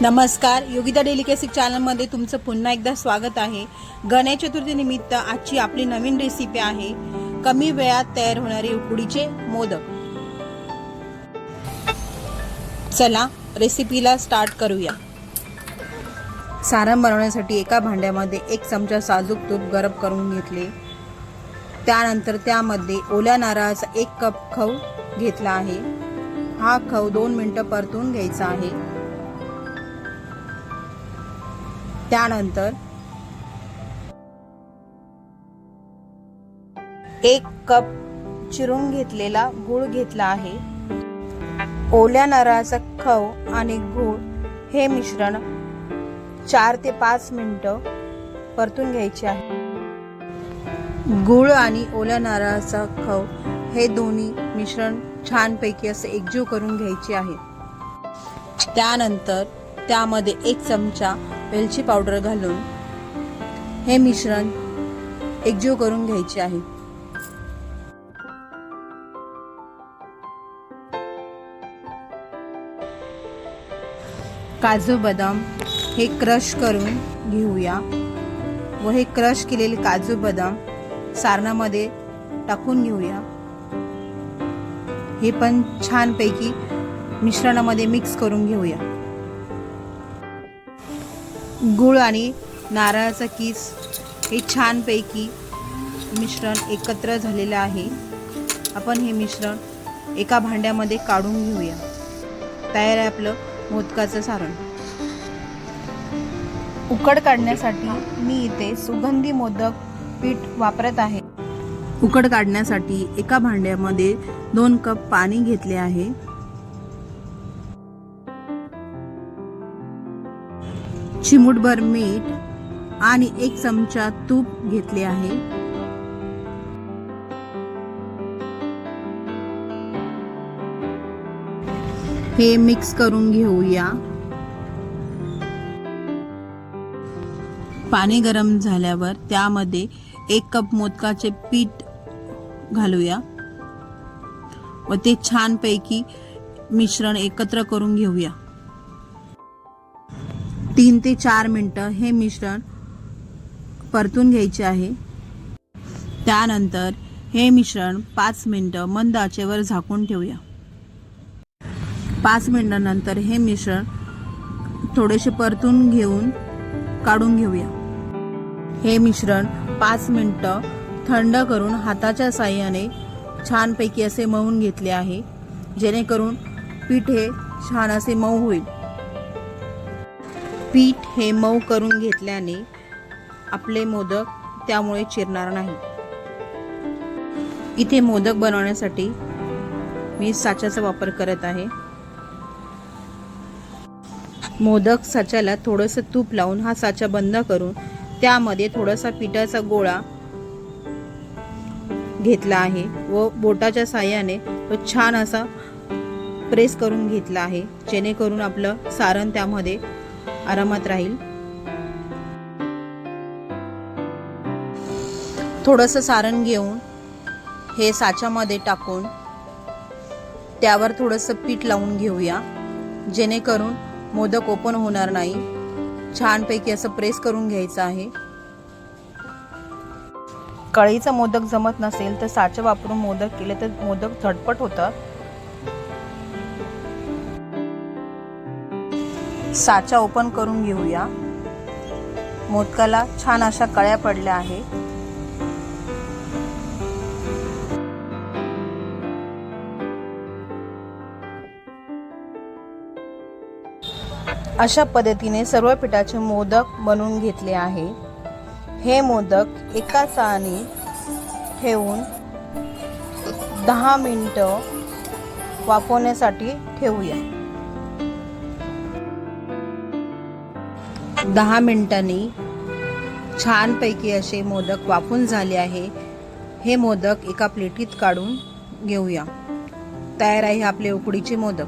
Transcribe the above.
नमस्कार. योगिता डेलिकेसी चॅनलमध्ये तुमचं पुन्हा एकदा स्वागत आहे. गणेश चतुर्थीनिमित्त आजची आपली नवीन रेसिपी आहे. कमी वेळात तयार होणारे उकडीचे मोदक. चला रेसिपीला स्टार्ट करूया. सारण बनवण्यासाठी एका भांड्यामध्ये एक चमचा साजूक तूप गरम करून घेतले. त्यानंतर त्यामध्ये ओल्या नारळाचा एक कप खव घेतला आहे. हा खव दोन मिनटं परतून घ्यायचा आहे. त्यानंतर एक कप चिरून घेतलेला गूळ घेतला आहे. ओल्या नारळाचा खव आणि गूळ हे मिश्रण चार ते पाच मिनटं परतून घ्यायचे आहे. गूळ आणि ओल्या नारळाचा खव हे दोन्ही मिश्रण छानपैकी असे एकजीव करून घ्यायचे आहे. त्यानंतर त्यामध्ये एक चमचा वेलची पावडर घालून हे मिश्रण एकजीव करून घ्यायचे आहे. काजू बदाम हे क्रश करून घेऊया व हे क्रश केलेले काजू बदाम सारणामध्ये टाकून घेऊया. हे पण छानपैकी मिश्रणामध्ये मिक्स करून घेऊया. गूळ आणि नारळाचा किस हे छानपैकी मिश्रण एकत्र झालेलं आहे. आपण हे मिश्रण एका भांड्यामध्ये काढून घेऊया. तयार आहे आपलं मोदकाचं सारण. उकड काढण्यासाठी मी इथे सुगंधी मोदक पीठ वापरत आहे. उकड काढण्यासाठी एका भांड्यामध्ये दोन कप पाणी घेतले आहे. चिमूटभर मीठ आणि एक चमचा तूप घेतले आहे. हे मिक्स करून घेऊया. पाणी गरम झाल्यावर त्यामध्ये एक कप मोदकाचे पीठ घालूया. व ते छानपैकी मिश्रण एकत्र करून घेऊया. तीन ते चार मिनटं हे मिश्रण परतून घ्यायचे आहे. त्यानंतर हे मिश्रण पाच मिनटं मंद आचेवर झाकून ठेवूया. पाच मिनटानंतर हे मिश्रण थोडेसे परतून घेऊन काढून घेऊया. हे मिश्रण पाच मिनटं थंड करून हाताच्या साह्याने छानपैकी असे मळून घेतले आहे जेणेकरून पीठ हे छान असे मऊ होईल. पीठ हे मऊ करून घेतल्याने आपले मोदक त्यामुळे चिरणार नाही. इथे मोदक बनवण्यासाठी मी साच्याचा वापर करत आहे. मोदक साच्याला थोडंसं तूप लावून हा साचा बंद करून त्यामध्ये थोडासा पिठाचा गोळा घेतला आहे व बोटाच्या साह्याने तो छान असा प्रेस करून घेतला आहे. जेणेकरून आपलं सारण त्यामध्ये आरामात राहील. थोडंसं सारण घेऊन हे साच्यामध्ये टाकून त्यावर थोडंसं पीठ लावून घेऊया. जेणेकरून मोदक ओपन होणार नाही. छानपैकी असं प्रेस करून घ्यायचं आहे. कळीचा मोदक जमत नसेल तर साचं वापरून मोदक केले तर मोदक झटपट होतात साचा ओपन करून घेऊया. मोदकाला छान अशा कळ्या पडल्या आहे अशा पद्धतीने सर्व पिठाचे मोदक बनवून घेतले आहे. हे मोदक एका चाळणी ठेवून दहा मिनटं वाफवण्यासाठी ठेवूया. दहा मिनटांनी छानपैकी असे मोदक वाफून झाले आहे. हे मोदक एका प्लेटीत काढून घेऊया. तयार आहे आपले उकडीचे मोदक.